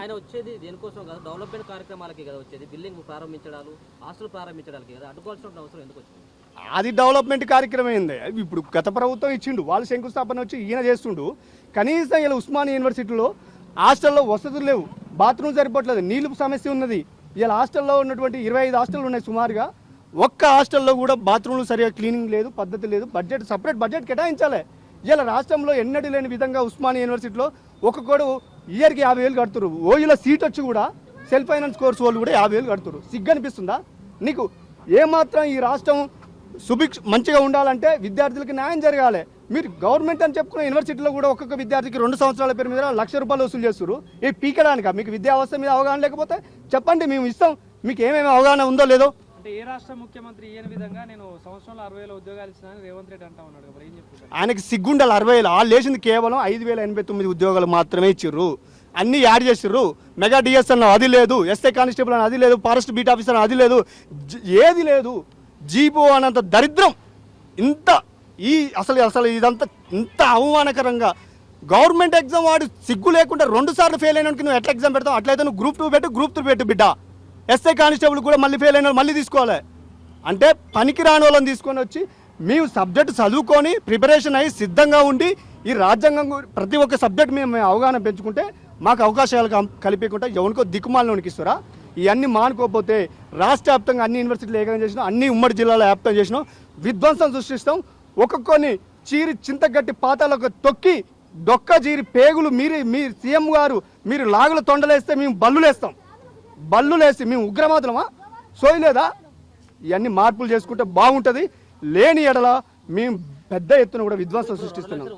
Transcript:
ఆయన వచ్చేది దేనికోసం కదా డెవలప్మెంట్ కార్యక్రమాలకి కదా వచ్చేది. బిల్డింగ్ ప్రారంభించడాలు హాస్టల్ ప్రారంభించడానికి కదా. అడ్డుకోవాల్సిన అవసరం ఎందుకు వచ్చింది? అది డెవలప్మెంట్ కార్యక్రమం ఏంది ఇప్పుడు గత ప్రభుత్వం ఇచ్చిండు. వాళ్ళు శంకుస్థాపన వచ్చి ఈయన చేస్తుండు. కనీసం ఇలా ఉస్మానియా యూనివర్సిటీలో హాస్టల్లో వసతులు లేవు. బాత్రూమ్ సరిపోవట్లేదు. నీళ్ళు సమస్య ఉన్నది. ఇలా హాస్టల్లో ఉన్నటువంటి ఇరవై ఐదు హాస్టల్లు ఉన్నాయి సుమారుగా. ఒక్క హాస్టల్లో కూడా బాత్రూమ్లు సరిగా క్లీనింగ్ లేదు పద్ధతి లేదు. బడ్జెట్ సపరేట్ బడ్జెట్ కేటాయించాలి. ఇలా రాష్ట్రంలో ఎన్నడూ లేని విధంగా ఉస్మానియా యూనివర్సిటీలో ఒక్కొక్కడు ఇయర్కి యాభై వేలు కడుతురు ఓయూలో సీట్ వచ్చి కూడా సెల్ఫ్ ఫైనాన్స్ కోర్స్ వాళ్ళు కూడా యాభై వేలు కడుతురు సిగ్గు అనిపిస్తుందా నీకు ఏమాత్రం ఈ రాష్ట్రం సుభిక్ష మంచిగా ఉండాలంటే విద్యార్థులకి న్యాయం జరగాలి. మీరు గవర్నమెంట్ అని చెప్పుకున్న యూనివర్సిటీలో కూడా ఒక్కొక్క విద్యార్థికి రెండు సంవత్సరాల పేరు మీద లక్ష రూపాయలు వసూలు చేస్తారు ఈ పీకడానిక? మీకు విద్యా వ్యవస్థ మీద అవగాహన లేకపోతే చెప్పండి మేము ఇస్తాం. మీకు ఏమేమి అవగాహన ఉందో లేదో. అంటే ఏ రాష్ట్ర ముఖ్యమంత్రి ఈయన విధంగా నేను సంవత్సరంలో అరవై వేల ఉద్యోగాలు ఇచ్చినాను రేవంత్ రెడ్డి అంటా ఉన్నాడు ఏం ఆయనకి సిగ్గుండాలి అరవై వేలు. వాళ్ళు వేసింది కేవలం ఐదు వేల ఎనభై తొమ్మిది ఉద్యోగాలు మాత్రమే ఇచ్చిర్రు. అన్ని యాడ్ చేసిర్రు. మెగా డిఎస్ అన్న అది లేదు ఎస్ఐ కానిస్టేబుల్ అని అది లేదు ఫారెస్ట్ బీట్ ఆఫీసర్ అని అది లేదు ఏది లేదు. జీపో అనంత దరిద్రం. ఇంత ఈ అసలు అసలు ఇదంతా ఇంత అవమానకరంగా. గవర్నమెంట్ ఎగ్జామ్ వాడు సిగ్గు లేకుండా రెండు సార్లు ఫెయిల్ అయినానికి నువ్వు ఎట్లా ఎగ్జామ్ పెడతావు? అట్లయితే నువ్వు గ్రూప్ టూ పెట్టు గ్రూప్ త్రీ పెట్టు బిడ్డ. ఎస్ఐ కానిస్టేబుల్ కూడా మళ్ళీ ఫెయిల్ అయిన మళ్ళీ తీసుకోవాలి. అంటే పనికి రాని వాళ్ళని తీసుకొని వచ్చి మేము సబ్జెక్ట్ చదువుకొని ప్రిపరేషన్ అయ్యి సిద్ధంగా ఉండి ఈ రాజ్యాంగం ప్రతి ఒక్క సబ్జెక్ట్ మేము అవగాహన పెంచుకుంటే మాకు అవకాశాలు కల్పించకుండా ఎవరికో దిక్కుమాలలోనికి ఇస్తారా? ఇవన్నీ మానుకోకపోతే రాష్ట్ర వ్యాప్తంగా అన్ని యూనివర్సిటీలు ఏకం చేసినాం అన్ని ఉమ్మడి జిల్లాలో వ్యాప్తం చేసినాం విధ్వంసం సృష్టిస్తాం. ఒక్కొక్కరిని చీరి చింతగట్టి పాతాలకు తొక్కి డొక్క చీరి పేగులు మీరు మీ సీఎం గారు మీరు లాగుల తొండలేస్తే మేము బల్లులేస్తాం. బల్లులేసి మేము ఉగ్రమాతులమా సోయలేదా ఇవన్నీ మార్పులు చేసుకుంటే బాగుంటుంది. లేని ఎడల మేము పెద్ద ఎత్తున కూడా విధ్వంసం సృష్టిస్తున్నాం.